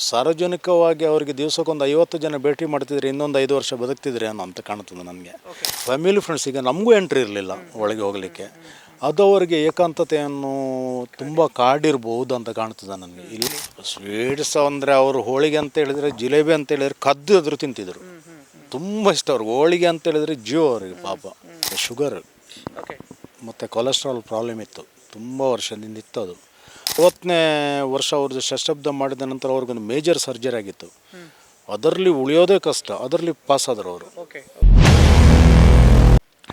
ಸಾರ್ವಜನಿಕವಾಗಿ ಅವರಿಗೆ ದಿವಸಕ್ಕೊಂದು ಐವತ್ತು ಜನ ಭೇಟಿ ಮಾಡ್ತಿದ್ರೆ ಇನ್ನೊಂದು ಐದು ವರ್ಷ ಬದುಕ್ತಿದ್ರೆ ಅನ್ನೋ ಅಂತ ಕಾಣ್ತದೆ ನನಗೆ. ಫ್ಯಾಮಿಲಿ ಫ್ರೆಂಡ್ಸ್ ಈಗ ನಮಗೂ ಎಂಟ್ರಿ ಇರಲಿಲ್ಲ ಒಳಗೆ ಹೋಗಲಿಕ್ಕೆ. ಅದು ಅವರಿಗೆ ಏಕಾಂತತೆಯನ್ನು ತುಂಬ ಕಾಡಿರ್ಬೋದು ಅಂತ ಕಾಣ್ತದೆ ನನಗೆ. ಇಲ್ಲಿ ಸ್ವೀಟ್ಸ್ ಅಂದರೆ ಅವರು ಹೋಳಿಗೆ ಅಂತ ಹೇಳಿದರೆ ಜಿಲೇಬಿ ಅಂತ ಹೇಳಿದರೆ ಕದ್ದು ಎದುರು ತಿಂತಿದ್ರು. ತುಂಬ ಇಷ್ಟ ಅವ್ರಿಗೆ. ಹೋಳಿಗೆ ಅಂತ ಹೇಳಿದರೆ ಜೀವ ಅವರಿಗೆ ಪಾಪ. ಶುಗರ್ ಮತ್ತು ಕೊಲೆಸ್ಟ್ರಾಲ್ ಪ್ರಾಬ್ಲಮ್ ಇತ್ತು. ತುಂಬ ವರ್ಷದಿಂದ ಇತ್ತು ಅದು. ಅವತ್ತನೇ ವರ್ಷ ಅವ್ರದ್ದು ಶಸ್ತಬ್ದ ಮಾಡಿದ ನಂತರ ಅವ್ರಿಗೊಂದು ಮೇಜರ್ ಸರ್ಜರಿ ಆಗಿತ್ತು. ಅದರಲ್ಲಿ ಉಳಿಯೋದೇ ಕಷ್ಟ, ಅದರಲ್ಲಿ ಪಾಸ್ ಆದರು ಅವರು.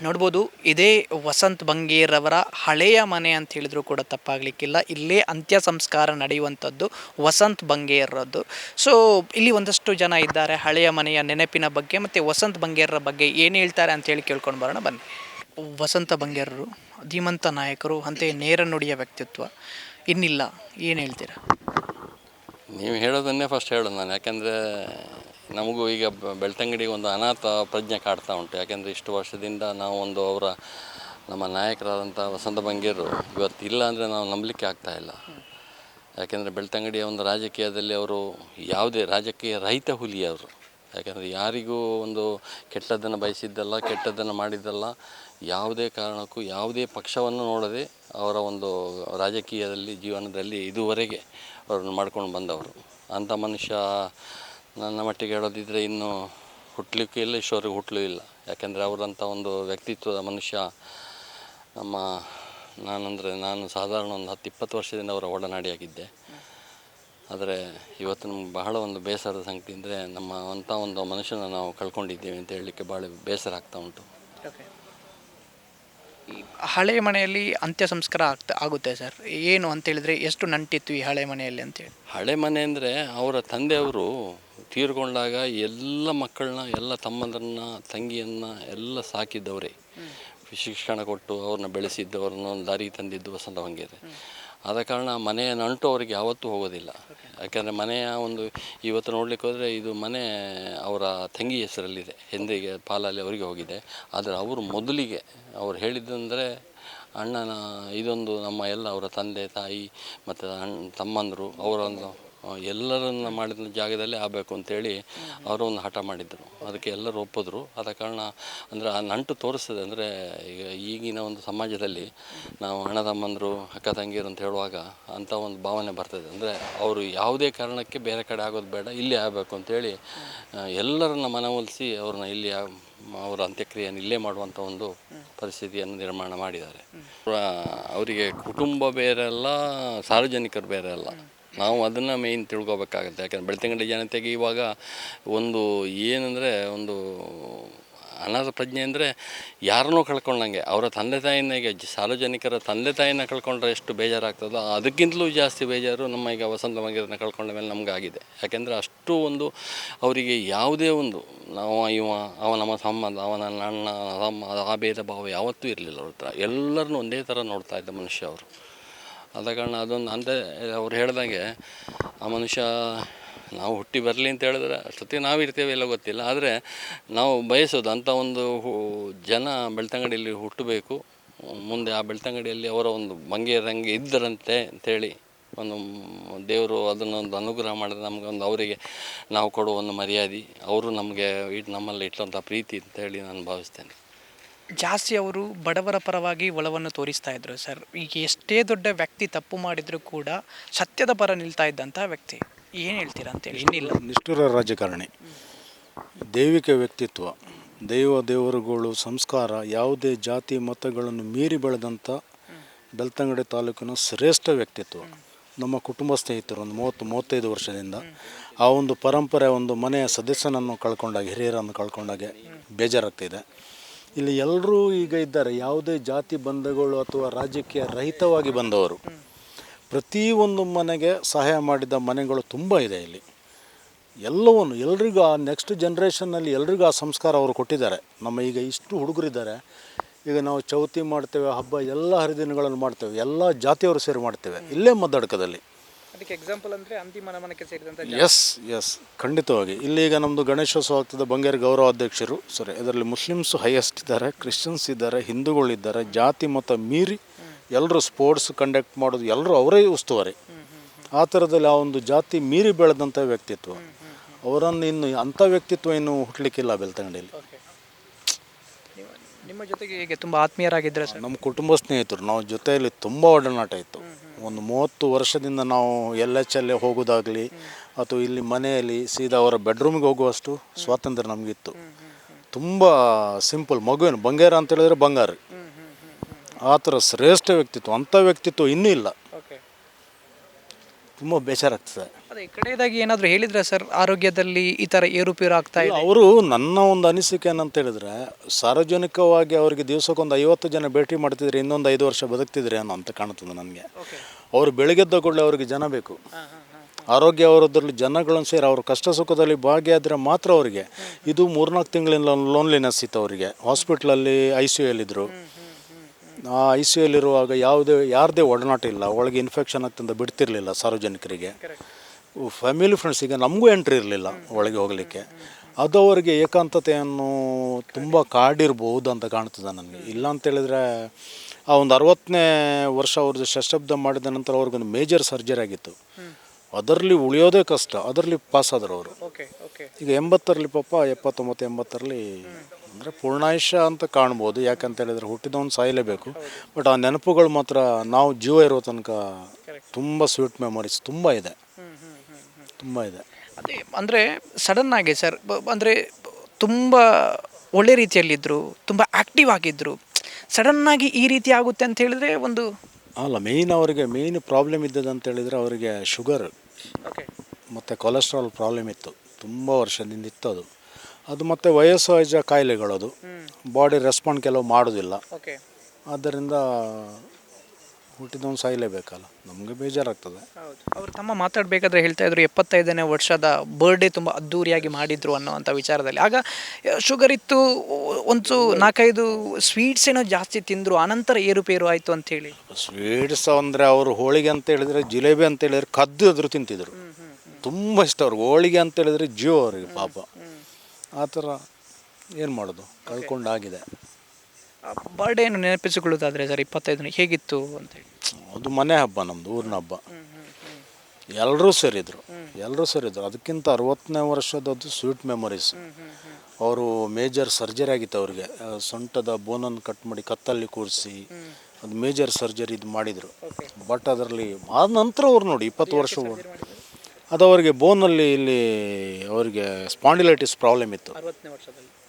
ನೋಡ್ಬೋದು, ಇದೇ ವಸಂತ್ ಬಂಗೇರವರ ಹಳೆಯ ಮನೆ ಅಂತ ಹೇಳಿದ್ರು ಕೂಡ ತಪ್ಪಾಗಲಿಕ್ಕಿಲ್ಲ. ಇಲ್ಲೇ ಅಂತ್ಯ ಸಂಸ್ಕಾರ ನಡೆಯುವಂಥದ್ದು ವಸಂತ್ ಬಂಗೇರದ್ದು ಸೊ ಇಲ್ಲಿ ಒಂದಷ್ಟು ಜನ ಇದ್ದಾರೆ ಹಳೆಯ ಮನೆಯ ನೆನಪಿನ ಬಗ್ಗೆ, ಮತ್ತು ವಸಂತ್ ಬಂಗೇರರ ಬಗ್ಗೆ ಏನು ಹೇಳ್ತಾರೆ ಅಂತ ಹೇಳಿ ಕೇಳ್ಕೊಂಡು ಬರೋಣ, ಬನ್ನಿ. ವಸಂತ ಬಂಗೇರರು, ಧೀಮಂತ ನಾಯಕರು ಅಂತೆಯೇ ನೇರ ನುಡಿಯ ವ್ಯಕ್ತಿತ್ವ. ಇನ್ನಿಲ್ಲ. ಏನು ಹೇಳ್ತೀರಾ? ನೀವು ಹೇಳೋದನ್ನೇ ಫಸ್ಟ್ ಹೇಳೋದು ನಾನು. ಯಾಕೆಂದರೆ ನಮಗೂ ಈಗ ಬೆಳ್ತಂಗಡಿಗೆ ಒಂದು ಅನಾಥ ಪ್ರಜ್ಞೆ ಕಾಡ್ತಾ ಉಂಟು. ಯಾಕೆಂದರೆ ಇಷ್ಟು ವರ್ಷದಿಂದ ನಾವು ಒಂದು ಅವರ ನಮ್ಮ ನಾಯಕರಾದಂಥ ವಸಂತ ಬಂಗೇರು ಇವತ್ತು ಇಲ್ಲ ಅಂದರೆ ನಾವು ನಂಬಲಿಕ್ಕೆ ಆಗ್ತಾ ಇಲ್ಲ. ಯಾಕೆಂದರೆ ಬೆಳ್ತಂಗಡಿಯ ಒಂದು ರಾಜಕೀಯದಲ್ಲಿ ಅವರು ಯಾವುದೇ ರಾಜಕೀಯ ರಹಿತ ಹುಲಿ ಅವರು ಯಾಕೆಂದರೆ ಯಾರಿಗೂ ಒಂದು ಕೆಟ್ಟದ್ದನ್ನು ಬಯಸಿದ್ದಲ್ಲ, ಕೆಟ್ಟದ್ದನ್ನು ಮಾಡಿದ್ದಲ್ಲ ಯಾವುದೇ ಕಾರಣಕ್ಕೂ, ಯಾವುದೇ ಪಕ್ಷವನ್ನು ನೋಡದೆ ಅವರ ಒಂದು ರಾಜಕೀಯದಲ್ಲಿ, ಜೀವನದಲ್ಲಿ ಇದುವರೆಗೆ ಅವರನ್ನು ಮಾಡ್ಕೊಂಡು ಬಂದವರು. ಅಂಥ ಮನುಷ್ಯ ನನ್ನ ಮಟ್ಟಿಗೆ ಹೇಳೋದಿದ್ದರೆ ಇನ್ನು ಹುಟ್ಟಲಿಕ್ಕೂ ಇಲ್ಲ ಇಷ್ಟೋರಿಗೆ ಹುಟ್ಟಲೂ ಇಲ್ಲ. ಯಾಕೆಂದರೆ ಅವರಂಥ ಒಂದು ವ್ಯಕ್ತಿತ್ವದ ಮನುಷ್ಯ ನಮ್ಮ ನಾನಂದರೆ ನಾನು ಸಾಧಾರಣ ಒಂದು ಹತ್ತು, ಇಪ್ಪತ್ತು ವರ್ಷದಿಂದ ಅವರ ಒಡನಾಡಿಯಾಗಿದ್ದೆ. ಆದರೆ ಇವತ್ತು ನಮ್ಗೆ ಬಹಳ ಒಂದು ಬೇಸರದ ಸಂಗತಿ, ಅಂದರೆ ನಮ್ಮ ಅಂಥ ಒಂದು ಮನುಷ್ಯನ ನಾವು ಕಳ್ಕೊಂಡಿದ್ದೀವಿ ಅಂತ ಹೇಳಲಿಕ್ಕೆ ಭಾಳ ಬೇಸರ ಆಗ್ತಾ ಉಂಟು. ಈ ಹಳೆಯ ಮನೆಯಲ್ಲಿ ಅಂತ್ಯ ಸಂಸ್ಕಾರ ಆಗ್ತಾ ಆಗುತ್ತೆ ಸರ್. ಏನು ಅಂತ ಹೇಳಿದ್ರೆ ಎಷ್ಟು ನಂಟಿತ್ತು ಈ ಹಳೆ ಮನೆಯಲ್ಲಿ ಅಂತೇಳಿ ಹಳೆ. ಮನೆ ಅಂದರೆ ಅವರ ತಂದೆಯವರು ತೀರ್ಕೊಂಡಾಗ ಎಲ್ಲ ಮಕ್ಕಳನ್ನ ಎಲ್ಲ ತಮ್ಮಂದ್ರನ್ನ ತಂಗಿಯನ್ನು ಎಲ್ಲ ಸಾಕಿದ್ದವರೇ. ಶಿಕ್ಷಣ ಕೊಟ್ಟು ಅವ್ರನ್ನ ಬೆಳೆಸಿದ್ದು ಅವ್ರನ್ನ ಒಂದು ದಾರಿಗೆ ತಂದಿದ್ದು ವಸಂತ ಬಂಗೇರಿ ಆದ ಕಾರಣ ಮನೆಯ ನಂಟು ಅವರಿಗೆ ಯಾವತ್ತೂ ಹೋಗೋದಿಲ್ಲ. ಯಾಕೆಂದರೆ ಮನೆಯ ಒಂದು ಇವತ್ತು ನೋಡ್ಲಿಕ್ಕೆ ಹೋದರೆ ಇದು ಮನೆ ಅವರ ತಂಗಿ ಹೆಸರಲ್ಲಿದೆ. ಹಿಂದಿಗೆ ಪಾಲಲ್ಲಿ ಅವರಿಗೆ ಹೋಗಿದೆ. ಆದರೆ ಅವರು ಮೊದಲಿಗೆ ಅವ್ರು ಹೇಳಿದ್ದಂದರೆ ಅಣ್ಣನ ಇದೊಂದು ನಮ್ಮ ಎಲ್ಲ ಅವರ ತಂದೆ ತಾಯಿ ಮತ್ತು ಅಣ್ಣ ತಮ್ಮಂದರು ಅವರ ಒಂದು ಆ, ಎಲ್ಲರನ್ನ ಮಾಡಿದ ಜಾಗದಲ್ಲಿ ಆಗಬೇಕು ಅಂತೇಳಿ ಅವರು ಒಂದು ಹಠ ಮಾಡಿದ್ದರು ಅದಕ್ಕೆ ಎಲ್ಲರೂ ಒಪ್ಪಿದ್ರು. ಆದ ಕಾರಣ ಅಂದರೆ ಆ ನಂಟು ತೋರಿಸ್ತದೆ. ಅಂದರೆ ಈಗ ಈಗಿನ ಒಂದು ಸಮಾಜದಲ್ಲಿ ನಾವು ಅಣ್ಣ ತಮ್ಮಂದರು, ಅಕ್ಕ ತಂಗಿಯರು ಅಂತ ಹೇಳುವಾಗ ಅಂಥ ಒಂದು ಭಾವನೆ ಬರ್ತದೆ. ಅಂದರೆ ಅವರು ಯಾವುದೇ ಕಾರಣಕ್ಕೆ ಬೇರೆ ಕಡೆ ಆಗೋದು ಬೇಡ, ಇಲ್ಲಿ ಆಗಬೇಕು ಅಂತೇಳಿ ಎಲ್ಲರನ್ನ ಮನವೊಲಿಸಿ ಅವ್ರನ್ನ ಇಲ್ಲಿ ಅವರ ಅಂತ್ಯಕ್ರಿಯೆಯನ್ನು ಇಲ್ಲೇ ಮಾಡುವಂಥ ಒಂದು ಪರಿಸ್ಥಿತಿಯನ್ನು ನಿರ್ಮಾಣ ಮಾಡಿದ್ದಾರೆ. ಅವರಿಗೆ ಕುಟುಂಬ ಬೇರೆ ಅಲ್ಲ, ಸಾರ್ವಜನಿಕರು ಬೇರೆ ಅಲ್ಲ. ನಾವು ಅದನ್ನು ಮೇಯ್ನ್ ತಿಳ್ಕೊಬೇಕಾಗತ್ತೆ. ಯಾಕಂದರೆ ಬೆಳ್ತಂಗಡಿ ಜನತೆಗೆ ಇವಾಗ ಒಂದು ಏನಂದರೆ ಒಂದು ಅನಾಥ ಪ್ರಜ್ಞೆ ಅಂದರೆ ಯಾರನ್ನೂ ಕಳ್ಕೊಂಡಂಗೆ. ಅವರ ತಂದೆ ತಾಯಿನ ಈಗ ಸಾರ್ವಜನಿಕರ ತಂದೆ ತಾಯಿನ ಕಳ್ಕೊಂಡ್ರೆ ಎಷ್ಟು ಬೇಜಾರಾಗ್ತದೋ ಅದಕ್ಕಿಂತಲೂ ಜಾಸ್ತಿ ಬೇಜಾರು ನಮ್ಮ ಈಗ ವಸಂತ ಮಂಗಿರನ್ನ ಕಳ್ಕೊಂಡ ಮೇಲೆ ನಮಗಾಗಿದೆ. ಯಾಕೆಂದರೆ ಅಷ್ಟು ಒಂದು ಅವರಿಗೆ ಯಾವುದೇ ಒಂದು ನಾವು ಇವ, ಅವ ನಮ್ಮ ಸಂಬಂಧ ಅವ ನನ್ನ ಅಣ್ಣ ತಮ್ಮ, ಆ ಭೇದ ಭಾವ ಯಾವತ್ತೂ ಇರಲಿಲ್ಲ ಅವ್ರ ಹತ್ರ. ಎಲ್ಲರನ್ನೂ ಒಂದೇ ಥರ ನೋಡ್ತಾ ಇದ್ದ ಮನುಷ್ಯ ಅವರು. ಆದ ಕಾರಣ ಅದೊಂದು ಅಂತ, ಅವ್ರು ಹೇಳ್ದಂಗೆ, ಆ ಮನುಷ್ಯ ನಾವು ಹುಟ್ಟಿ ಬರಲಿ ಅಂತ ಹೇಳಿದ್ರೆ ಅಷ್ಟೊತ್ತಿಗೆ ನಾವು ಇರ್ತೇವೆ ಇಲ್ಲ ಗೊತ್ತಿಲ್ಲ. ಆದರೆ ನಾವು ಬಯಸೋದು ಅಂಥ ಒಂದು ಜನ ಬೆಳ್ತಂಗಡಿಯಲ್ಲಿ ಹುಟ್ಟಬೇಕು. ಮುಂದೆ ಆ ಬೆಳ್ತಂಗಡಿಯಲ್ಲಿ ಅವರ ಒಂದು ಬಂಗೇರಂಗೆ ಇದ್ದರಂತೆ ಅಂಥೇಳಿ ಒಂದು ದೇವರು ಅದನ್ನೊಂದು ಅನುಗ್ರಹ ಮಾಡಿದ್ರೆ ನಮಗೆ ಒಂದು ಅವರಿಗೆ ನಾವು ಕೊಡುವ ಒಂದು ಮರ್ಯಾದೆ. ಅವರು ನಮಗೆ ಇಟ್ಟು ನಮ್ಮಲ್ಲಿ ಇಟ್ಟಂಥ ಪ್ರೀತಿ ಅಂತೇಳಿ ನಾನು ಭಾವಿಸ್ತೇನೆ. ಜಾಸ್ತಿ ಅವರು ಬಡವರ ಪರವಾಗಿ ಒಳವನ್ನು ತೋರಿಸ್ತಾ ಇದ್ರು, ಸರ್. ಈಗ ಎಷ್ಟೇ ದೊಡ್ಡ ವ್ಯಕ್ತಿ ತಪ್ಪು ಮಾಡಿದರೂ ಕೂಡ ಸತ್ಯದ ಪರ ನಿಲ್ತಾ ಇದ್ದಂಥ ವ್ಯಕ್ತಿ. ಏನು ಹೇಳ್ತೀರಾ ಅಂತೇಳಿ ಇನ್ನಿಲ್ಲ. ನಿಷ್ಠುರ ರಾಜಕಾರಣಿ. ದೈವಿಕ ವ್ಯಕ್ತಿತ್ವ, ದೈವ ದೇವರುಗಳು, ಸಂಸ್ಕಾರ, ಯಾವುದೇ ಜಾತಿ ಮತಗಳನ್ನು ಮೀರಿ ಬೆಳೆದಂಥ ಬೆಳ್ತಂಗಡಿ ತಾಲೂಕಿನ ಶ್ರೇಷ್ಠ ವ್ಯಕ್ತಿತ್ವ. ನಮ್ಮ ಕುಟುಂಬ ಸ್ನೇಹಿತರು ಒಂದು ಮೂವತ್ತು, ಮೂವತ್ತೈದು ವರ್ಷದಿಂದ ಆ ಒಂದು ಪರಂಪರೆ, ಒಂದು ಮನೆಯ ಸದಸ್ಯನನ್ನು ಕಳ್ಕೊಂಡಾಗ, ಹಿರಿಯರನ್ನು ಕಳ್ಕೊಂಡಾಗೆ ಬೇಜಾರಾಗ್ತಿದೆ. ಇಲ್ಲಿ ಎಲ್ಲರೂ ಈಗ ಇದ್ದಾರೆ. ಯಾವುದೇ ಜಾತಿ ಬಂಧಗಳು ಅಥವಾ ರಾಜಕೀಯ ರಹಿತವಾಗಿ ಬಂದವರು. ಪ್ರತಿಯೊಂದು ಮನೆಗೆ ಸಹಾಯ ಮಾಡಿದ ಮನೆಗಳು ತುಂಬ ಇದೆ ಇಲ್ಲಿ. ಎಲ್ಲವನ್ನು, ಎಲ್ರಿಗೂ ಆ ನೆಕ್ಸ್ಟ್ ಜನ್ರೇಷನ್ನಲ್ಲಿ ಎಲ್ರಿಗೂ ಆ ಸಂಸ್ಕಾರ ಅವರು ಕೊಟ್ಟಿದ್ದಾರೆ. ನಮ್ಮ ಈಗ ಇಷ್ಟು ಹುಡುಗರಿದ್ದಾರೆ. ಈಗ ನಾವು ಚೌತಿ ಮಾಡ್ತೇವೆ, ಹಬ್ಬ, ಎಲ್ಲ ಹರಿದಿನಗಳನ್ನು ಮಾಡ್ತೇವೆ. ಎಲ್ಲ ಜಾತಿಯವರು ಸೇರಿ ಮಾಡ್ತೇವೆ. ಇಲ್ಲೇ ಮದ್ದಡ್ಕದಲ್ಲಿ. ಅದಕ್ಕೆ ಎಕ್ಸಾಂಪಲ್ ಅಂದರೆ ಮನಮನಕ್ಕೆ ಸೇರಿದಂಥ ಎಸ್ ಎಸ್ ಖಂಡಿತವಾಗಿ. ಇಲ್ಲಿ ಈಗ ನಮ್ಮದು ಗಣೇಶೋತ್ಸವ ಆಗ್ತದೆ ಬಂಗೇರಿ ಗೌರವ ಅಧ್ಯಕ್ಷರು ಸಾರಿ ಇದರಲ್ಲಿ ಮುಸ್ಲಿಮ್ಸ್ ಹೈಯೆಸ್ಟ್ ಇದ್ದಾರೆ ಕ್ರಿಶ್ಚಿಯನ್ಸ್ ಇದ್ದಾರೆ ಹಿಂದೂಗಳಿದ್ದಾರೆ ಜಾತಿ ಮತ ಮೀರಿ ಎಲ್ಲರೂ ಸ್ಪೋರ್ಟ್ಸ್ ಕಂಡಕ್ಟ್ ಮಾಡೋದು ಎಲ್ಲರೂ ಅವರೇ ಉಸ್ತುವಾರಿ. ಆ ಥರದಲ್ಲಿ ಆ ಒಂದು ಜಾತಿ ಮೀರಿ ಬೆಳೆದಂಥ ವ್ಯಕ್ತಿತ್ವ. ಅವರನ್ನು ಇನ್ನು ಅಂಥ ವ್ಯಕ್ತಿತ್ವ ಇನ್ನು ಹುಟ್ಟಲಿಕ್ಕಿಲ್ಲ ಬೆಳ್ತಂಗಡಿಯಲ್ಲಿ. ನಿಮ್ಮ ಜೊತೆಗೆ ಹೇಗೆ ತುಂಬ ಆತ್ಮೀಯರಾಗಿದ್ದರೆ ಸರ್? ನಮ್ಮ ಕುಟುಂಬ ಸ್ನೇಹಿತರು ನಾವು ಜೊತೆಯಲ್ಲಿ ತುಂಬ ಒಡನಾಟ ಇತ್ತು. ಒಂದು ಮೂವತ್ತು ವರ್ಷದಿಂದ ನಾವು ಎಲ್ ಎಚ್ ಎಲ್ ಹೋಗೋದಾಗಲಿ ಅಥವಾ ಇಲ್ಲಿ ಮನೆಯಲ್ಲಿ ಸೀದಾ ಅವರ ಬೆಡ್ರೂಮ್ಗೆ ಹೋಗುವಷ್ಟು ಸ್ವಾತಂತ್ರ್ಯ ನಮಗಿತ್ತು. ತುಂಬ ಸಿಂಪಲ್ ಮಗುವಿನ ಬಂಗಾರ ಅಂತ ಹೇಳಿದ್ರೆ ಬಂಗಾರ. ಆ ಥರ ಶ್ರೇಷ್ಠ ವ್ಯಕ್ತಿತ್ವ ಅಂಥ ವ್ಯಕ್ತಿತ್ವ ಇನ್ನೂ ಇಲ್ಲ. ತುಂಬ ಬೇಜಾರಾಗ್ತದೆ. ಅದೇ ಕಡೆಯದಾಗಿ ಏನಾದರೂ ಹೇಳಿದ್ರೆ ಸರ್ ಆರೋಗ್ಯದಲ್ಲಿ ಈ ಥರ ಏರುಪೇರು ಆಗ್ತಾ ಇದೆ? ಅವರು ನನ್ನ ಒಂದು ಅನಿಸಿಕೆ ಏನಂತ ಹೇಳಿದ್ರೆ ಸಾರ್ವಜನಿಕವಾಗಿ ಅವರಿಗೆ ದಿವಸಕ್ಕೊಂದು ಐವತ್ತು ಜನ ಭೇಟಿ ಮಾಡ್ತಿದ್ರೆ ಇನ್ನೊಂದು ಐದು ವರ್ಷ ಬದುಕ್ತಿದ್ರೆ ಅನ್ನೋ ಅಂತ ಕಾಣ್ತದೆ ನನಗೆ. ಅವರು ಬೆಳಗ್ಗೆದ್ದ ಕೂಡಲೇ ಅವರಿಗೆ ಜನ ಬೇಕು. ಆರೋಗ್ಯ ಅವರದ್ರಲ್ಲಿ ಜನಗಳನ್ನು ಸೇರಿ ಅವ್ರ ಕಷ್ಟ ಸುಖದಲ್ಲಿ ಭಾಗಿಯಾದರೆ ಮಾತ್ರ ಅವರಿಗೆ. ಇದು ಮೂರ್ನಾಲ್ಕು ತಿಂಗಳಿಂದ ಲೋನ್ಲಿನೆಸ್ ಇತ್ತು ಅವರಿಗೆ. ಹಾಸ್ಪಿಟ್ಲಲ್ಲಿ ಐ ಸಿ ಯು ಯಲ್ಲಿದ್ದರು. ಆ ಐ ಸಿ ಯು ಯಲ್ಲಿರುವಾಗ ಯಾವುದೇ ಯಾರದೇ ಒಡನಾಟ ಇಲ್ಲ ಒಳಗೆ ಇನ್ಫೆಕ್ಷನ್ ಆಗ್ತಂತ ಬಿಡ್ತಿರ್ಲಿಲ್ಲ ಸಾರ್ವಜನಿಕರಿಗೆ. ಫ್ಯಾಮಿಲಿ ಫ್ರೆಂಡ್ಸಿಗೆ ನಮಗೂ ಎಂಟ್ರಿ ಇರಲಿಲ್ಲ ಒಳಗೆ ಹೋಗಲಿಕ್ಕೆ. ಅದು ಅವರಿಗೆ ಏಕಾಂತತೆಯನ್ನು ತುಂಬ ಕಾಡಿರ್ಬೋದು ಅಂತ ಕಾಣ್ತದೆ ನನಗೆ. ಇಲ್ಲ ಅಂತ ಹೇಳಿದ್ರೆ ಆ ಒಂದು ಅರವತ್ತನೇ ವರ್ಷ ಅವ್ರದ್ದು ಶಸ್ತ್ರಬ್ದ ಮಾಡಿದ ನಂತರ ಅವ್ರಿಗೊಂದು ಮೇಜರ್ ಸರ್ಜರಿ ಆಗಿತ್ತು. ಅದರಲ್ಲಿ ಉಳಿಯೋದೇ ಕಷ್ಟ ಅದರಲ್ಲಿ ಪಾಸ್ ಆದರು ಅವರು. ಈಗ ಎಂಬತ್ತರಲ್ಲಿ ಪಾಪ ಎಪ್ಪತ್ತೊಂಬತ್ತು ಎಂಬತ್ತರಲ್ಲಿ ಅಂದರೆ ಪೂರ್ಣಾಯುಷ ಅಂತ ಕಾಣ್ಬೋದು. ಯಾಕಂತ ಹೇಳಿದ್ರೆ ಹುಟ್ಟಿದವನು ಸಾಯಲೇಬೇಕು. ಬಟ್ ಆ ನೆನಪುಗಳು ಮಾತ್ರ ನಾವು ಜೀವ ಇರೋ ತನಕ ತುಂಬ ಸ್ವೀಟ್ ಮೆಮೊರೀಸ್ ತುಂಬ ಇದೆ. ತುಂಬ ಇದೆ. ಅದೇ ಅಂದರೆ ಸಡನ್ ಆಗಿ ಸರ್ ಅಂದರೆ ತುಂಬ ಒಳ್ಳೆ ರೀತಿಯಲ್ಲಿದ್ದರು ತುಂಬ ಆ್ಯಕ್ಟಿವ್ ಆಗಿದ್ದರು ಸಡನ್ನಾಗಿ ಈ ರೀತಿ ಆಗುತ್ತೆ ಅಂತ ಹೇಳಿದ್ರೆ ಒಂದು ಅಲ್ಲ ಮೇಯ್ನ್ ಅವರಿಗೆ ಮೇಯ್ನ್ ಪ್ರಾಬ್ಲಮ್ ಇದ್ದದ್ದು ಅಂತ ಹೇಳಿದರೆ ಅವರಿಗೆ ಶುಗರ್ ಓಕೆ ಮತ್ತು ಕೊಲೆಸ್ಟ್ರಾಲ್ ಪ್ರಾಬ್ಲಮ್ ಇತ್ತು. ತುಂಬ ವರ್ಷದಿಂದ ಇತ್ತು ಅದು. ಅದು ಮತ್ತು ವಯಸ್ಸು ವಯಸ್ಸ ಕಾಯಿಲೆಗಳದು. ಬಾಡಿ ರೆಸ್ಪಾಂಡ್ ಕೆಲವು ಮಾಡೋದಿಲ್ಲ. ಓಕೆ ಆದ್ದರಿಂದ ಹುಟ್ಟಿದವನು ಸಾಯಲೇಬೇಕಲ್ಲ ನಮಗೆ ಬೇಜಾರಾಗ್ತದೆ. ಅವರು ತಮ್ಮ ಮಾತಾಡಬೇಕಾದ್ರೆ ಹೇಳ್ತಾ ಇದ್ರು ಎಪ್ಪತ್ತೈದನೇ ವರ್ಷದ ಬರ್ಡೇ ತುಂಬ ಅದ್ಧೂರಿಯಾಗಿ ಮಾಡಿದ್ರು ಅನ್ನೋವಂಥ ವಿಚಾರದಲ್ಲಿ. ಆಗ ಶುಗರ್ ಇತ್ತು ಒಂದು ನಾಲ್ಕೈದು ಸ್ವೀಟ್ಸ್ ಏನೋ ಜಾಸ್ತಿ ತಿಂದರು ಆನಂತರ ಏರುಪೇರು ಆಯಿತು ಅಂತೇಳಿ. ಸ್ವೀಟ್ಸ್ ಅಂದರೆ ಅವರು ಹೋಳಿಗೆ ಅಂತ ಹೇಳಿದರೆ ಜಿಲೇಬಿ ಅಂತ ಹೇಳಿದ್ರೆ ಕದ್ದು ಎದುರು ತಿಂತಿದ್ರು. ತುಂಬ ಇಷ್ಟ ಅವ್ರಿಗೆ. ಹೋಳಿಗೆ ಅಂತ ಹೇಳಿದ್ರೆ ಜೀವ ಅವ್ರಿಗೆ ಪಾಪ. ಆ ಥರ ಏನು ಮಾಡೋದು? ಕಳ್ಕೊಂಡಾಗಿದೆ. ಬರ್ಡೇನು ನೆನಪಿಸಿಕೊಳ್ಳೋದಾದರೆ ಸರ್ ಇಪ್ಪತ್ತೈದನೇ ಹೇಗಿತ್ತು ಅಂತೇಳಿ ಅದು ಮನೆ ಹಬ್ಬ ನಮ್ಮದು ಊರಿನ ಹಬ್ಬ. ಎಲ್ಲರೂ ಸೇರಿದ್ರು. ಎಲ್ಲರೂ ಸೇರಿದ್ರು. ಅದಕ್ಕಿಂತ ಅರವತ್ತನೇ ವರ್ಷದದ್ದು ಸ್ವೀಟ್ ಮೆಮೊರೀಸ್ ಅವರು ಮೇಜರ್ ಸರ್ಜರಿ ಆಗಿತ್ತು ಅವ್ರಿಗೆ. ಸೊಂಟದ ಬೋನನ್ನು ಕಟ್ ಮಾಡಿ ಕತ್ತಲ್ಲಿ ಕೂರಿಸಿ ಅದು ಮೇಜರ್ ಸರ್ಜರಿ ಇದು ಮಾಡಿದರು. ಬಟ್ ಅದರಲ್ಲಿ ಆದ ನಂತರ ಅವ್ರು ನೋಡಿ ಇಪ್ಪತ್ತು ವರ್ಷ ಅದು ಅವರಿಗೆ ಬೋನಲ್ಲಿ ಇಲ್ಲಿ ಅವರಿಗೆ ಸ್ಪಾಂಡಿಲೈಟಿಸ್ ಪ್ರಾಬ್ಲಮ್ ಇತ್ತು.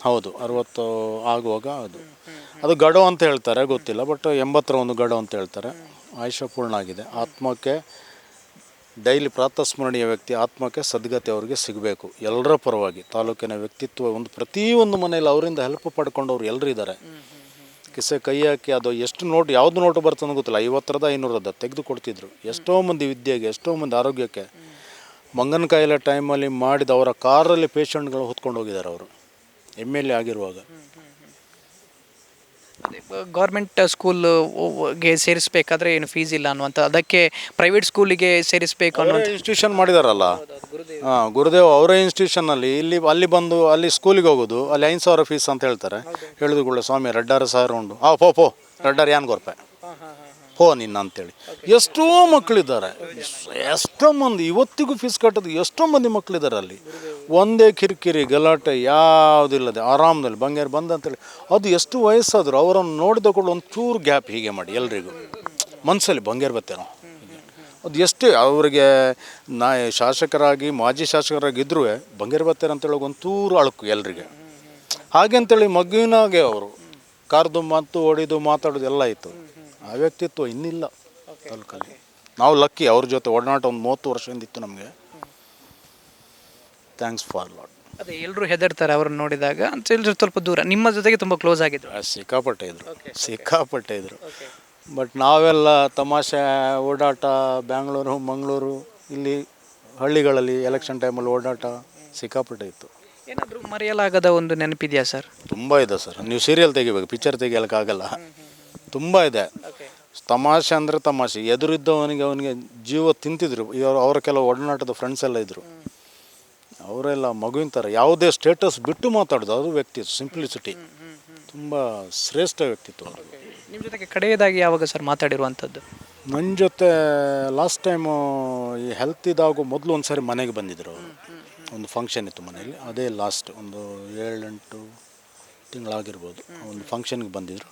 ಹೌದು ಅರವತ್ತು ಆಗುವಾಗ ಅದು. ಅದು ಗಡೋ ಅಂತ ಹೇಳ್ತಾರೆ, ಗೊತ್ತಿಲ್ಲ ಬಟ್ ಎಂಬತ್ತರ ಒಂದು ಗಡೋ ಅಂತ ಹೇಳ್ತಾರೆ. ಆಯುಷ್ಯ ಪೂರ್ಣ ಆಗಿದೆ. ಆತ್ಮಕ್ಕೆ ಡೈಲಿ ಪ್ರಾತಸ್ಮರಣೀಯ ವ್ಯಕ್ತಿ ಆತ್ಮಕ್ಕೆ ಸದ್ಗತಿ ಅವರಿಗೆ ಸಿಗಬೇಕು. ಎಲ್ಲರ ಪರವಾಗಿ, ತಾಲೂಕಿನ ವ್ಯಕ್ತಿತ್ವ ಒಂದು ಪ್ರತಿಯೊಂದು ಮನೆಯಲ್ಲಿ ಅವರಿಂದ ಹೆಲ್ಪ್ ಪಡ್ಕೊಂಡವ್ರು ಎಲ್ಲರೂ ಇದ್ದಾರೆ ಕಿಸೆ ಕೈ ಹಾಕಿ ಅದು ಎಷ್ಟು ನೋಟ್, ಯಾವುದು ನೋಟು ಬರ್ತದೆ ಗೊತ್ತಿಲ್ಲ. ಐವತ್ತರದ ಐನೂರದ ತೆಗೆದು ಕೊಡ್ತಿದ್ರು. ಎಷ್ಟೋ ಮಂದಿ ವಿದ್ಯೆಗೆ, ಎಷ್ಟೋ ಮಂದಿ ಆರೋಗ್ಯಕ್ಕೆ. ಮಂಗನ ಕಾಯಿಲೆ ಟೈಮಲ್ಲಿ ಮಾಡಿದ ಅವರ ಕಾರಲ್ಲಿ ಪೇಷಂಟ್ಗಳು ಹೊತ್ಕೊಂಡು ಹೋಗಿದ್ದಾರೆ ಅವರು. ಎಂ ಎಲ್ ಎ ಆಗಿರುವಾಗ. ಗೌರ್ಮೆಂಟ್ ಸ್ಕೂಲ್ಗೆ ಸೇರಿಸ್ಬೇಕಾದ್ರೆ ಏನು ಫೀಸ್ ಇಲ್ಲ ಅನ್ನುವಂಥ ಅದಕ್ಕೆ ಪ್ರೈವೇಟ್ ಸ್ಕೂಲಿಗೆ ಸೇರಿಸಬೇಕು ಅನ್ನೋ ಇನ್ಸ್ಟಿಟ್ಯೂಷನ್ ಮಾಡಿದಾರಲ್ಲ? ಹಾಂ ಗುರುದೇವ್ ಅವರ ಇನ್ಸ್ಟಿಟ್ಯೂಷನಲ್ಲಿ ಇಲ್ಲಿ ಅಲ್ಲಿ ಬಂದು ಅಲ್ಲಿ ಸ್ಕೂಲಿಗೆ ಹೋಗೋದು ಅಲ್ಲಿ ಐದು ಸಾವಿರ ಫೀಸ್ ಅಂತ ಹೇಳ್ತಾರೆ. ಹೇಳಿದ ಕೂಡ ಸ್ವಾಮಿ ರೆಡ್ಡಾರು ಸಾವಿರ ಉಂಡು. ಆ ಪೋ ಪೋ ರೆಡ್ಡಾರ್ ಯಾನ್ ಗೊರ್ಪೆ ಹೋ ನಿನ್ನ ಅಂತೇಳಿ. ಎಷ್ಟೋ ಮಕ್ಕಳಿದ್ದಾರೆ ಎಷ್ಟೋ ಮಂದಿ ಇವತ್ತಿಗೂ ಫೀಸ್ ಕಟ್ಟೋದು ಎಷ್ಟೋ ಮಂದಿ ಮಕ್ಕಳಿದ್ದಾರೆ ಅಲ್ಲಿ. ಒಂದೇ ಕಿರಿಕಿರಿ ಗಲಾಟೆ ಯಾವುದಿಲ್ಲದೆ ಆರಾಮದಲ್ಲಿ ಬಂಗಾರ ಬಂದ ಅಂತೇಳಿ ಅದು ಎಷ್ಟು ವಯಸ್ಸಾದರೂ ಅವರನ್ನು ನೋಡಿದ ಕೂಡ ಒಂದು ಚೂರು ಗ್ಯಾಪ್ ಹೀಗೆ ಮಾಡಿ ಎಲ್ರಿಗೂ. ಮನಸ್ಸಲ್ಲಿ ಬಂಗಾರ ಬತ್ತೇನೋ. ಅದು ಎಷ್ಟೇ ಅವರಿಗೆ ನಾ ಶಾಸಕರಾಗಿ ಮಾಜಿ ಶಾಸಕರಾಗಿ ಬಂಗೇರು ಬಂಗೇರ್ ಬತ್ತಾರೆ ಅಂತೇಳಿ ಒಂಚೂರು ಅಳುಕು ಎಲ್ರಿಗೆ. ಹಾಗೆ ಅಂತೇಳಿ ಮಗುವಿನಾಗೆ ಅವರು ಕಾರ್ದು ಮಾತು ಹೊಡೆದು ಮಾತಾಡೋದು ಎಲ್ಲ ಇತ್ತು. ಆ ವ್ಯಕ್ತಿತ್ವ ಇನ್ನಿಲ್ಲ ತಾಲೂಕಲ್ಲಿ. ನಾವು ಲಕ್ಕಿ ಅವ್ರ ಜೊತೆ ಒಡನಾಟ ಒಂದು ಮೂವತ್ತು ವರ್ಷದಿಂದ ಇತ್ತು ನಮಗೆ. ಥ್ಯಾಂಕ್ಸ್ ಫಾರ್ ಲಾಟ್ ಅದೇ ಎಲ್ಲರೂ ಹೆದರ್ತಾರೆ ಅವ್ರನ್ನ ನೋಡಿದಾಗ. ಅಂತ ಎಲ್ಲರೂ ಸ್ವಲ್ಪ ದೂರ. ನಿಮ್ಮ ಜೊತೆಗೆ ತುಂಬ ಕ್ಲೋಸ್ ಆಗಿದ್ರು. ಸಿಕ್ಕಾಪಟ್ಟೆ ಇದ್ರು. ಸಿಕ್ಕಾಪಟ್ಟೆ ಇದ್ರು. ಬಟ್ ನಾವೆಲ್ಲ ತಮಾಷೆ ಓಡಾಟ ಬ್ಯಾಂಗ್ಳೂರು ಮಂಗಳೂರು ಇಲ್ಲಿ ಹಳ್ಳಿಗಳಲ್ಲಿ ಎಲೆಕ್ಷನ್ ಟೈಮಲ್ಲಿ ಓಡಾಟ ಸಿಕ್ಕಾಪಟ್ಟೆ ಇತ್ತು. ಏನಾದರೂ ಮರೆಯಲಾಗದ ಒಂದು ನೆನಪಿದೆಯಾ ಸರ್? ತುಂಬ ಇದೆ ಸರ್. ನೀವು ಸೀರಿಯಲ್ ತೆಗಿಬೇಕು ಪಿಕ್ಚರ್ ತೆಗಿಯೋಕ್ಕಾಗಲ್ಲ ತುಂಬ ಇದೆ. ತಮಾಷೆ ಅಂದರೆ ತಮಾಷೆ. ಎದುರಿದ್ದವನಿಗೆ ಅವನಿಗೆ ಜೀವ ತಿಂತಿದ್ರು. ಇವರು ಅವರ ಕೆಲವು ಒಡನಾಟದ ಫ್ರೆಂಡ್ಸ್ ಎಲ್ಲ ಇದ್ದರು ಅವರೆಲ್ಲ ಮಗುವಿನ ಥರ ಯಾವುದೇ ಸ್ಟೇಟಸ್ ಬಿಟ್ಟು ಮಾತಾಡೋದು ಅದು ವ್ಯಕ್ತಿ ಸಿಂಪ್ಲಿಸಿಟಿ ತುಂಬ ಶ್ರೇಷ್ಠ ವ್ಯಕ್ತಿತ್ವ ಅವರು ನಿಮ್ಮ ಜೊತೆಗೆ ಕಡೆಯದಾಗಿ ಯಾವಾಗ ಸರ್ ಮಾತಾಡಿರುವಂಥದ್ದು? ನನ್ನ ಜೊತೆ ಲಾಸ್ಟ್ ಟೈಮು ಈ ಹೆಲ್ತ್ ಇದಾಗೋ ಮೊದಲು ಒಂದು ಸಾರಿ ಮನೆಗೆ ಬಂದಿದ್ದರು ಅವರು. ಒಂದು ಫಂಕ್ಷನ್ ಇತ್ತು ಮನೆಯಲ್ಲಿ. ಅದೇ ಲಾಸ್ಟ್ ಒಂದು ಏಳೆಂಟು ತಿಂಗಳಾಗಿರ್ಬೋದು. ಒಂದು ಫಂಕ್ಷನ್ಗೆ ಬಂದಿದ್ದರು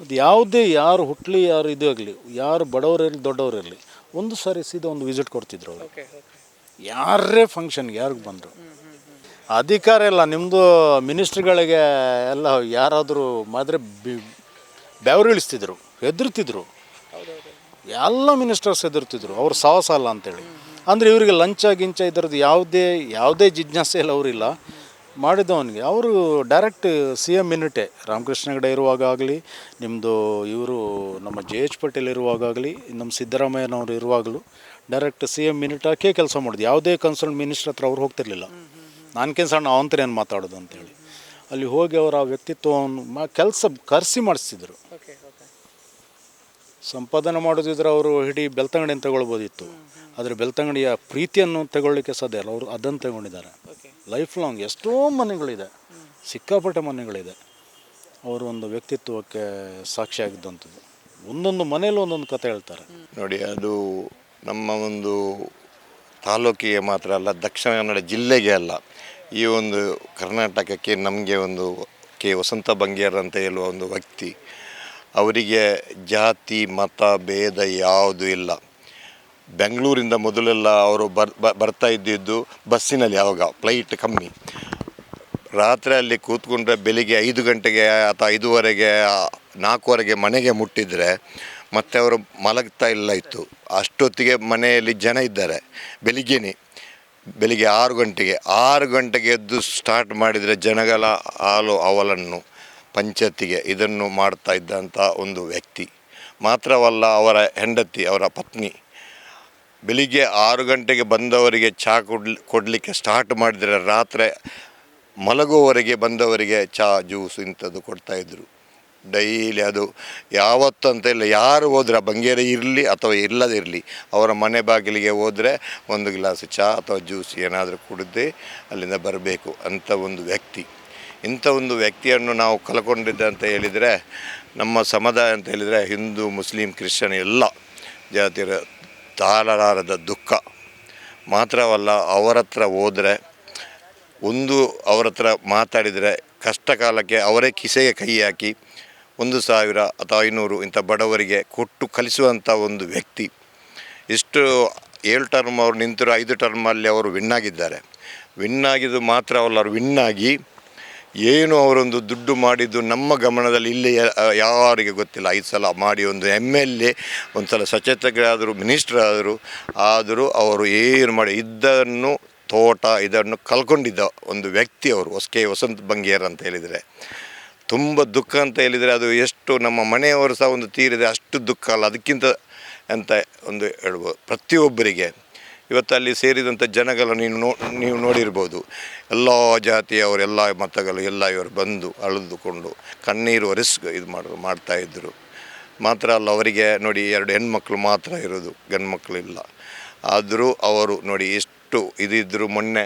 ಅದು ಯಾವುದೇ ಯಾರು ಹುಟ್ಲಿ ಯಾರು ಇದು ಆಗಲಿ ಯಾರು ಬಡವರಿರಲಿ ದೊಡ್ಡವರಿರಲಿ ಒಂದು ಸಾರಿ ಸೀದಾ ಒಂದು ವಿಸಿಟ್ ಕೊಡ್ತಿದ್ರು ಅವರು. ಯಾರೇ ಫಂಕ್ಷನ್ಗೆ ಯಾರಿಗೆ ಬಂದರು. ಅಧಿಕಾರ ಇಲ್ಲ ನಿಮ್ಮದು ಮಿನಿಸ್ಟ್ರ್ಗಳಿಗೆ ಎಲ್ಲ ಯಾರಾದರೂ ಮಾದ್ರೆ ಬೆವರಿಳಿಸ್ತಿದ್ರು, ಹೆದರ್ತಿದ್ರು. ಎಲ್ಲ ಮಿನಿಸ್ಟರ್ಸ್ ಹೆದರ್ತಿದ್ರು, ಅವ್ರು ಸಾಹಸ ಅಲ್ಲ ಅಂತೇಳಿ. ಅಂದರೆ ಇವರಿಗೆ ಲಂಚ ಗಿಂಚ ಇದರದ್ದು ಯಾವುದೇ ಯಾವುದೇ ಜಿಜ್ಞಾಸೆ ಇಲ್ಲ ಅವರಿಲ್ಲ. ಮಾಡಿದವನಿಗೆ. ಅವರು ಡೈರೆಕ್ಟ್ ಸಿ ಎಂ ಮಿನಿಟೆ ರಾಮಕೃಷ್ಣ ಹೆಗಡೆ ಇರುವಾಗ ಆಗಲಿ ನಿಮ್ಮದು ಇವರು ನಮ್ಮ ಜೆ ಎಚ್ ಪಟೇಲ್ ಇರುವಾಗಲಿ ನಮ್ಮ ಸಿದ್ದರಾಮಯ್ಯನವರು ಇರುವಾಗಲೂ ಡೈರೆಕ್ಟ್ ಸಿ ಎಂ ಮಿನಿಟ್ ಹಾಕೇ ಕೆಲಸ ಮಾಡೋದು. ಯಾವುದೇ ಕನ್ಸರ್ನ್ ಮಿನಿಸ್ಟ್ರ್ ಹತ್ರ ಅವ್ರು ಹೋಗ್ತಿರ್ಲಿಲ್ಲ. ನಾನ್ಕೇನು ಸಣ್ಣ ಅವಂತರ ಏನು ಮಾತಾಡೋದು ಅಂತೇಳಿ. ಅಲ್ಲಿ ಹೋಗಿ ಅವರ ಆ ವ್ಯಕ್ತಿತ್ವವನ್ನು ಕೆಲಸ ಕರೆಸಿ ಮಾಡಿಸ್ತಿದ್ರು ಸಂಪಾದನೆ ಮಾಡೋದಿದ್ರೆ ಅವರು ಇಡೀ ಬೆಳ್ತಂಗಡಿಯನ್ನು ತಗೊಳ್ಬೋದಿತ್ತು. ಆದರೆ ಬೆಳ್ತಂಗಡಿಯ ಪ್ರೀತಿಯನ್ನು ತಗೊಳ್ಳಿಕ್ಕೆ ಸಾಧ್ಯ ಇಲ್ಲ. ಅವರು ಅದನ್ನು ತಗೊಂಡಿದ್ದಾರೆ. ಲೈಫ್ ಲಾಂಗ್ ಎಷ್ಟೋ ಮನೆಗಳಿದೆ. ಸಿಕ್ಕಾಪಟ್ಟೆ ಮನೆಗಳಿದೆ. ಅವರು ಒಂದು ವ್ಯಕ್ತಿತ್ವಕ್ಕೆ ಸಾಕ್ಷಿಯಾಗಿದ್ದಂಥದ್ದು ಒಂದೊಂದು ಮನೇಲಿ ಒಂದೊಂದು ಕತೆ ಹೇಳ್ತಾರೆ. ನೋಡಿ, ಅದು ನಮ್ಮ ಒಂದು ತಾಲೂಕಿಗೆ ಮಾತ್ರ ಅಲ್ಲ, ದಕ್ಷಿಣ ಕನ್ನಡ ಜಿಲ್ಲೆಗೆ ಅಲ್ಲ. ಈ ಒಂದು ಕರ್ನಾಟಕಕ್ಕೆ ನಮಗೆ ಒಂದು ಕೆ ವಸಂತ ಬಂಗೇರ್ ಅಂತ ಹೇಳುವ ಒಂದು ವ್ಯಕ್ತಿ. ಅವರಿಗೆ ಜಾತಿ, ಮತ, ಭೇದ ಯಾವುದೂ ಇಲ್ಲ. ಬೆಂಗಳೂರಿಂದ ಮೊದಲೆಲ್ಲ ಅವರು ಬರ್ ಬರ್ತಾ ಇದ್ದಿದ್ದು ಬಸ್ಸಿನಲ್ಲಿ ಯಾವಾಗ ಫ್ಲೈಟ್ ಕಮ್ಮಿ. ರಾತ್ರಿ ಅಲ್ಲಿ ಕೂತ್ಕೊಂಡ್ರೆ ಬೆಳಿಗ್ಗೆ ಐದು ಗಂಟೆಗೆ ಅಥವಾ ಐದುವರೆಗೆ ನಾಲ್ಕುವರೆಗೆ ಮನೆಗೆ ಮುಟ್ಟಿದರೆ ಮತ್ತೆ ಅವರು ಮಲಗ್ತಾ ಇಲ್ಲ ಇತ್ತು. ಅಷ್ಟೊತ್ತಿಗೆ ಮನೆಯಲ್ಲಿ ಜನ ಇದ್ದಾರೆ. ಬೆಳಿಗ್ಗೆನೇ, ಬೆಳಿಗ್ಗೆ ಆರು ಗಂಟೆಗೆ ಆರು ಗಂಟೆಗೆ ಎದ್ದು ಸ್ಟಾರ್ಟ್ ಮಾಡಿದರೆ ಜನಗಳ ಹಾಲು, ಅವಲನ್ನು, ಪಂಚಾಯತಿಗೆ ಇದನ್ನು ಮಾಡ್ತಾ ಇದ್ದಂಥ ಒಂದು ವ್ಯಕ್ತಿ. ಮಾತ್ರವಲ್ಲ ಅವರ ಹೆಂಡತಿ, ಅವರ ಪತ್ನಿ. ಬೆಳಿಗ್ಗೆ ಆರು ಗಂಟೆಗೆ ಬಂದವರಿಗೆ ಚಹಾ ಕೊಡ್ಲಿ, ಕೊಡಲಿಕ್ಕೆ ಸ್ಟಾರ್ಟ್ ಮಾಡಿದರೆ ರಾತ್ರಿ ಮಲಗುವವರೆಗೆ ಬಂದವರಿಗೆ ಚಹಾ ಜ್ಯೂಸ್ ಇಂಥದ್ದು ಕೊಡ್ತಾಯಿದ್ರು ಡೈಲಿ ಅದು ಯಾವತ್ತು ಅಂತ ಇಲ್ಲ, ಯಾರು ಹೋದ್ರೆ ಬಂಗೇರಿ ಇರಲಿ ಅಥವಾ ಇಲ್ಲದಿರಲಿ ಅವರ ಮನೆ ಬಾಗಿಲಿಗೆ ಹೋದರೆ ಒಂದು ಗ್ಲಾಸ್ ಚಹಾ ಅಥವಾ ಜ್ಯೂಸ್ ಏನಾದರೂ ಕುಡಿದೇ ಅಲ್ಲಿಂದ ಬರಬೇಕು ಅಂಥ ಒಂದು ವ್ಯಕ್ತಿ. ಇಂಥ ಒಂದು ವ್ಯಕ್ತಿಯನ್ನು ನಾವು ಕಳ್ಕೊಂಡಿದ್ದೆ ಅಂತ ಹೇಳಿದರೆ, ನಮ್ಮ ಸಮುದಾಯ ಅಂತ ಹೇಳಿದರೆ ಹಿಂದೂ, ಮುಸ್ಲಿಂ, ಕ್ರಿಶ್ಚಿಯನ್ ಎಲ್ಲ ಜಾತಿಯರ ತಾಳಲಾರದ ದುಃಖ. ಮಾತ್ರವಲ್ಲ ಅವರ ಹತ್ರ ಹೋದರೆ, ಒಂದು ಅವರ ಹತ್ರ ಮಾತಾಡಿದರೆ ಕಷ್ಟ ಕಾಲಕ್ಕೆ ಅವರೇ ಕಿಸೆಗೆ ಕೈ ಹಾಕಿ ಒಂದು ಸಾವಿರ ಅಥವಾ ಐನೂರು ಇಂಥ ಬಡವರಿಗೆ ಕೊಟ್ಟು ಕಲಿಸುವಂಥ ಒಂದು ವ್ಯಕ್ತಿ. ಇಷ್ಟು ಏಳು ಟರ್ಮ್ ಅವರು ನಿಂತಿರೋ ಐದು ಟರ್ಮಲ್ಲಿ ಅವರು ವಿನ್ನಾಗಿದ್ದಾರೆ ವಿನ್ನಾಗಿದ್ದು ಮಾತ್ರವಲ್ಲ, ಅವರು ವಿನ್ನಾಗಿ ಏನು ಅವರೊಂದು ದುಡ್ಡು ಮಾಡಿದ್ದು ನಮ್ಮ ಗಮನದಲ್ಲಿ ಇಲ್ಲಿ ಯಾರಿಗೆ ಗೊತ್ತಿಲ್ಲ. ಐದು ಸಲ ಮಾಡಿ ಒಂದು ಎಂ ಎಲ್ ಎ ಒಂದು ಸಲ ಸಚೇತಕರಾದರು ಮಿನಿಸ್ಟರ್ ಆದರು ಆದರೂ ಅವರು ಏನು ಮಾಡಿ ಇದ್ದನ್ನು ತೋಟ, ಇದನ್ನು ಕಲ್ಕೊಂಡಿದ್ದ ಒಂದು ವ್ಯಕ್ತಿ ಅವರು ಹೊಸ ಕೆ ವಸಂತ ಬಂಗೇರ್ ಅಂತ ಹೇಳಿದರೆ. ತುಂಬ ದುಃಖ ಅಂತ ಹೇಳಿದರೆ ಅದು ಎಷ್ಟು ನಮ್ಮ ಮನೆಯವರು ಸಹ ಒಂದು ತೀರಿದೆ, ಅಷ್ಟು ದುಃಖ ಅಲ್ಲ. ಅದಕ್ಕಿಂತ ಅಂತ ಒಂದು ಹೇಳ್ಬೋದು ಪ್ರತಿಯೊಬ್ಬರಿಗೆ ಇವತ್ತು ಅಲ್ಲಿ ಸೇರಿದಂಥ ಜನಗಳ ನೀನು ನೋ, ನೀವು ನೋಡಿರ್ಬೋದು. ಎಲ್ಲ ಜಾತಿಯವರು ಎಲ್ಲ ಮತಗಳು, ಎಲ್ಲ ಇವರು ಬಂದು ಅಳಿದುಕೊಂಡು ಕಣ್ಣೀರು ಒರೆಸ್ ಇದು ಮಾಡ ಮಾಡ್ತಾಯಿದ್ರು ಮಾತ್ರ ಅಲ್ಲ, ಅವರಿಗೆ ನೋಡಿ ಎರಡು ಹೆಣ್ಮಕ್ಳು ಮಾತ್ರ ಇರೋದು, ಗಂಡ್ಮಕ್ಳು ಇಲ್ಲ. ಆದರೂ ಅವರು ನೋಡಿ ಎಷ್ಟು ಇದಿದ್ದರು ಮೊನ್ನೆ,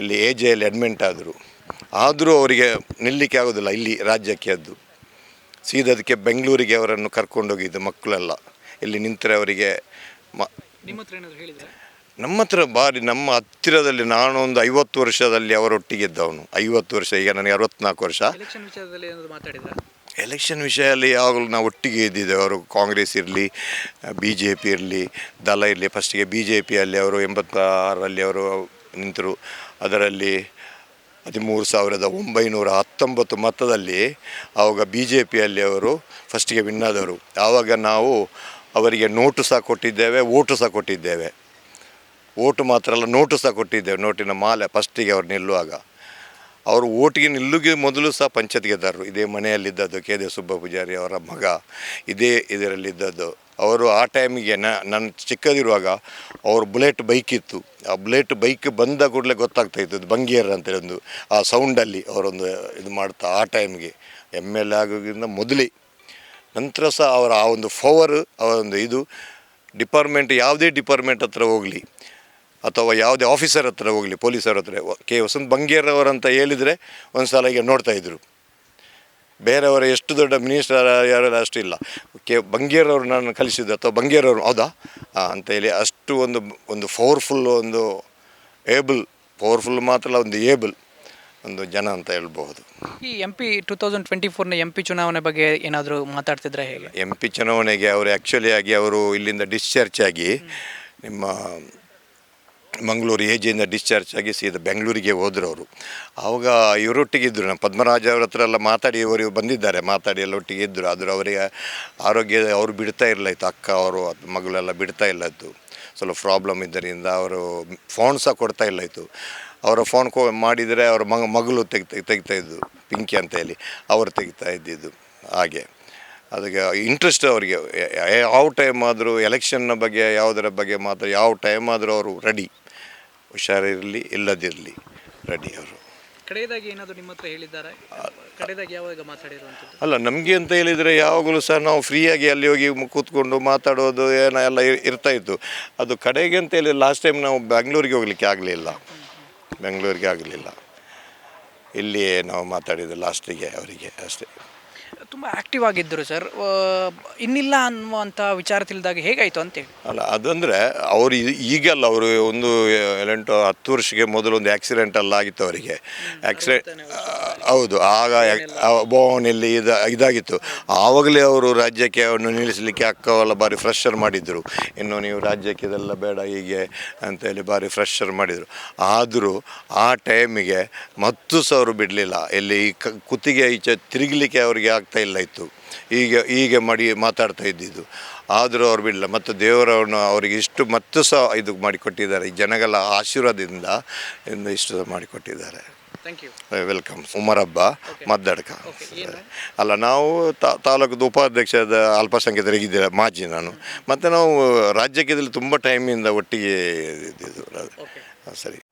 ಇಲ್ಲಿ ಎ ಜೆಯಲ್ಲಿ ಅಡ್ಮಿಂಟ್ ಆದರು. ಆದರೂ ಅವರಿಗೆ ನಿಲ್ಲಕ್ಕೆ ಆಗೋದಿಲ್ಲ, ಇಲ್ಲಿ ರಾಜ್ಯಕ್ಕೆ ಅದು ಸೀದದಕ್ಕೆ ಬೆಂಗಳೂರಿಗೆ ಅವರನ್ನು ಕರ್ಕೊಂಡೋಗಿದ್ದು ಮಕ್ಕಳೆಲ್ಲ. ಇಲ್ಲಿ ನಿಂತರೆ ಅವರಿಗೆ ಮ ನಿಮ್ಮ ಹತ್ರ ಬಾರಿ ನಮ್ಮ ಹತ್ತಿರದಲ್ಲಿ ನಾನು ಒಂದು ಐವತ್ತು ವರ್ಷದಲ್ಲಿ ಅವರೊಟ್ಟಿಗೆ ಇದ್ದವನು. ಐವತ್ತು ವರ್ಷ ಈಗ ನನಗೆ ಅರವತ್ನಾಲ್ಕು ವರ್ಷ. ಎಲೆಕ್ಷನ್ ವಿಚಾರದಲ್ಲಿ ಏನಾದ್ರು ಮಾತಾಡಿದ್ರ? ಎಲೆಕ್ಷನ್ ವಿಷಯದಲ್ಲಿ ಯಾವಾಗಲೂ ನಾವು ಒಟ್ಟಿಗೆ ಇದ್ದಿದ್ದೇವೆ. ಅವರು ಕಾಂಗ್ರೆಸ್ ಇರಲಿ ಬಿ ಜೆ ಪಿ ಇರಲಿ ದಲ ಇರಲಿ. ಫಸ್ಟಿಗೆ ಬಿ ಜೆ ಪಿಯಲ್ಲಿ ಅವರು ಎಂಬತ್ತಾರರಲ್ಲಿ ಅವರು ನಿಂತರು. ಅದರಲ್ಲಿ ಹದಿಮೂರು ಸಾವಿರದ ಒಂಬೈನೂರ ಹತ್ತೊಂಬತ್ತು ಮತದಲ್ಲಿ ಆವಾಗ ಬಿ ಜೆ ಪಿಯಲ್ಲಿ ಅವರು ಫಸ್ಟಿಗೆ ವಿನ್ನಾದವರು ಆವಾಗ ನಾವು ಅವರಿಗೆ ನೋಟು ಸಹ ಕೊಟ್ಟಿದ್ದೇವೆ ಓಟು ಸಹ ಕೊಟ್ಟಿದ್ದೇವೆ. ಓಟು ಮಾತ್ರ ಅಲ್ಲ ನೋಟು ಸಹ ಕೊಟ್ಟಿದ್ದೇವೆ, ನೋಟಿನ ಮಾಲೆ ಫಸ್ಟಿಗೆ ಅವ್ರು ನಿಲ್ಲುವಾಗ. ಅವರು ಓಟಿಗೆ ನಿಲ್ಲುಗೆ ಮೊದಲು ಸಹ ಪಂಚಾಯತ್ಗೆದಾರರು. ಇದೇ ಮನೆಯಲ್ಲಿದ್ದದ್ದು ಕೆ ದೇ ಸುಬ್ಬ ಪೂಜಾರಿ ಅವರ ಮಗ, ಇದೇ ಇದರಲ್ಲಿದ್ದದ್ದು. ಅವರು ಆ ಟೈಮಿಗೆ ನನ್ನ ಚಿಕ್ಕದಿರುವಾಗ ಅವ್ರ ಬುಲೆಟ್ ಬೈಕ್ ಇತ್ತು. ಆ ಬುಲೆಟ್ ಬೈಕ್ ಬಂದ ಕೂಡಲೇ ಗೊತ್ತಾಗ್ತಾ ಇತ್ತು ಬಂಗೇರ್ ಅಂತೇಳಿ ಒಂದು, ಆ ಸೌಂಡಲ್ಲಿ ಅವರೊಂದು ಇದು ಮಾಡ್ತಾ ಆ ಟೈಮ್ಗೆ. ಎಂ ಎಲ್ ಎ ಆಗೋದ್ರಿಂದ ಮೊದಲೇ. ನಂತರ ಸಹ ಅವರ ಆ ಒಂದು ಫವರ್ ಅವರ ಒಂದು ಇದು, ಡಿಪಾರ್ಟ್ಮೆಂಟ್, ಯಾವುದೇ ಡಿಪಾರ್ಟ್ಮೆಂಟ್ ಹತ್ರ ಹೋಗಲಿ. ಅಥವಾ ಯಾವುದೇ ಆಫೀಸರ್ ಹತ್ರ ಹೋಗಲಿ ಪೊಲೀಸರ ಹತ್ರ ಕೆ ವಸಂತ್ ಬಂಗೇರವರಂತ ಹೇಳಿದರೆ ಒಂದು ಸಲ ಈಗ ನೋಡ್ತಾ ಇದ್ರು. ಬೇರೆಯವರ ಎಷ್ಟು ದೊಡ್ಡ ಮಿನಿಸ್ಟರ್ ಯಾರೆಲ್ಲ ಅಷ್ಟು ಇಲ್ಲ. ಕೆ ಬಂಗೇರವರು ನಾನು ಕಲಿಸಿದ್ದು ಅಥವಾ ಬಂಗೇರವರು ಹೌದಾ? ಅಂತ ಹೇಳಿ ಅಷ್ಟು ಅಷ್ಟು ಒಂದು ಒಂದು ಪವರ್ಫುಲ್ ಒಂದು ಏಬಲ್ ಪವರ್ಫುಲ್ ಮಾತ್ರ ಒಂದು ಏಬಲ್ ಒಂದು ಜನ ಅಂತ ಹೇಳ್ಬಹುದು. ಈ M P two thousand twenty ಫೋರ್ನ M P ಚುನಾವಣೆ ಬಗ್ಗೆ ಏನಾದರೂ ಮಾತಾಡ್ತಿದ್ರೆ ಹೇಗೆ? ಎಂ ಪಿ ಚುನಾವಣೆಗೆ ಅವರು ಆ್ಯಕ್ಚುಲಿ ಆಗಿ ಅವರು ಇಲ್ಲಿಂದ ಡಿಸ್ಚಾರ್ಜ್ ಆಗಿ ನಿಮ್ಮ ಮಂಗಳೂರು ಏಜಿಯಿಂದ ಡಿಸ್ಚಾರ್ಜ್ ಆಗಿ ಸೀದಾ ಬೆಂಗಳೂರಿಗೆ ಹೋದರು ಅವರು. ಆವಾಗ ಇವರೊಟ್ಟಿಗಿದ್ದರು ನಮ್ಮ ಪದ್ಮರಾಜ ಅವ್ರ ಹತ್ರ ಎಲ್ಲ ಮಾತಾಡಿ ಇವರು ಬಂದಿದ್ದಾರೆ, ಮಾತಾಡಿ ಎಲ್ಲ ಒಟ್ಟಿಗೆ ಇದ್ದರು ಆದರೂ ಅವರಿಗೆ ಆರೋಗ್ಯ ಅವರು ಬಿಡ್ತಾ ಇರಲ್ಲ ಇತ್ತು, ಅಕ್ಕ ಅವರು, ಮಗಳೆಲ್ಲ ಬಿಡ್ತಾ ಇಲ್ಲ ಇತ್ತು. ಸ್ವಲ್ಪ ಪ್ರಾಬ್ಲಮ್ ಇದ್ದರಿಂದ ಅವರು ಫೋನ್ ಸಹ ಕೊಡ್ತಾ ಇಲ್ಲ ಇತ್ತು. ಅವರ ಫೋನ್ ಕೋ ಮಾಡಿದರೆ ಅವರ ಮಗ, ಮಗಳು ತೆಗಿತಾ ತೆಗಿತಾ ಇದ್ದು ಪಿಂಕಿ ಅಂತ ಹೇಳಿ. ಅವರು ತೆಗಿತಾ ಇದ್ದಿದ್ದು, ಹಾಗೆ. ಅದಕ್ಕೆ ಇಂಟ್ರೆಸ್ಟ್ ಅವರಿಗೆ, ಯಾವ ಟೈಮ್ ಆದರೂ ಎಲೆಕ್ಷನ್ನ ಬಗ್ಗೆ, ಯಾವುದರ ಬಗ್ಗೆ ಮಾತ್ರ ಯಾವ ಟೈಮ್ ಆದರೂ ಅವರು ರೆಡಿ ಹುಷಾರಿರಲಿ ಇಲ್ಲದಿರಲಿ ರೆಡಿ ಅವರು ಕಡೆಯದಾಗಿ ಏನಾದರೂ ನಿಮ್ಮ ಹತ್ರ ಹೇಳಿದ್ದಾರೆ? ಕಡೆಯದಾಗಿ ಯಾವಾಗ ಮಾತಾಡಿರುವಂಥದ್ದು? ಅಲ್ಲ ನಮಗೆ ಅಂತ ಹೇಳಿದರೆ ಯಾವಾಗಲೂ ಸಹ ನಾವು ಫ್ರೀಯಾಗಿ ಅಲ್ಲಿ ಹೋಗಿ ಕೂತ್ಕೊಂಡು ಮಾತಾಡೋದು ಏನೋ ಎಲ್ಲ ಇರ್- ಇರ್ತಾ ಇತ್ತು. ಅದು ಕಡೆಗೆ ಅಂತ ಹೇಳಿ ಲಾಸ್ಟ್ ಟೈಮ್ ನಾವು ಬೆಂಗಳೂರಿಗೆ ಹೋಗಲಿಕ್ಕೆ ಆಗಲಿಲ್ಲ. ಬೆಂಗಳೂರಿಗೆ ಆಗಲಿಲ್ಲ. ಇಲ್ಲಿಯೇ ನಾವು ಮಾತಾಡಿದ್ದು ಲಾಸ್ಟಿಗೆ ಅವರಿಗೆ ಅಷ್ಟೇ. ತುಂಬ ಆಕ್ಟಿವ್ ಆಗಿದ್ದರು ಸರ್ ಇನ್ನಿಲ್ಲ ಅನ್ನುವಂಥ ವಿಚಾರ ತಿಳಿದಾಗ ಹೇಗಾಯಿತು ಅಂತೇಳಿ ಅಲ್ಲ ಅದಂದರೆ ಅವರು ಈಗಲ್ಲ ಅವರು ಒಂದು ಎಂಟು ಹತ್ತು ವರ್ಷಕ್ಕೆ ಮೊದಲು ಒಂದು ಆಕ್ಸಿಡೆಂಟ್ ಎಲ್ಲ ಆಗಿತ್ತು ಅವರಿಗೆ. ಆಕ್ಸಿಡೆಂಟ್ ಹೌದು ಆಗ ಬೋನಲ್ಲಿ ಇದು ಇದಾಗಿತ್ತು. ಆವಾಗಲೇ ಅವರು ರಾಜ್ಯಕ್ಕೆ ಅವನು ನಿಲ್ಲಿಸಲಿಕ್ಕೆ ಅಕ್ಕವೆಲ್ಲ ಭಾರಿ ಫ್ರೆಶರ್ ಮಾಡಿದ್ದರು ಇನ್ನು ನೀವು ರಾಜ್ಯಕ್ಕೆ ಇದೆಲ್ಲ ಬೇಡ ಹೀಗೆ ಅಂತೇಳಿ ಭಾರಿ ಫ್ರೆಶರ್ ಮಾಡಿದರು. ಆದರೂ ಆ ಟೈಮಿಗೆ ಮತ್ತು ಸಹ ಅವರು ಬಿಡಲಿಲ್ಲ. ಇಲ್ಲಿ ಕುತ್ತಿಗೆ ಈಚೆ ತಿರುಗಲಿಕ್ಕೆ ಅವರಿಗೆ ಆಗ್ತಾ ಇಲ್ಲ ಇತ್ತು. ಈಗ ಹೀಗೆ ಮಾಡಿ ಮಾತಾಡ್ತಾ ಇದ್ದಿದ್ದು. ಆದರೂ ಅವ್ರು ಬಿಡಲ್ಲ ಮತ್ತು ದೇವರವನ್ನು ಅವರಿಗೆ ಇಷ್ಟು ಮತ್ತು ಸಹ ಇದು ಮಾಡಿಕೊಟ್ಟಿದ್ದಾರೆ. ಈ ಜನಗಳ ಆಶೀರ್ವಾದದಿಂದ ಇಂದು ಇಷ್ಟು ಮಾಡಿಕೊಟ್ಟಿದ್ದಾರೆ. Thank you welcome Umarabba Maddadka. ಅಲ್ಲ ನಾವು ತಾ- ತಾಲೂಕದ ಉಪಾಧ್ಯಕ್ಷದ ಅಲ್ಪಸಂಖ್ಯಾತರಿಗಿದ್ದ ಮಾಜಿ ನಾನು. ಮತ್ತು ನಾವು ರಾಜ್ಯಕ್ಕೆ ತುಂಬ ಟೈಮಿಂದ ಒಟ್ಟಿಗೆ ಇದ್ದಿದ್ದು. ಸರಿ.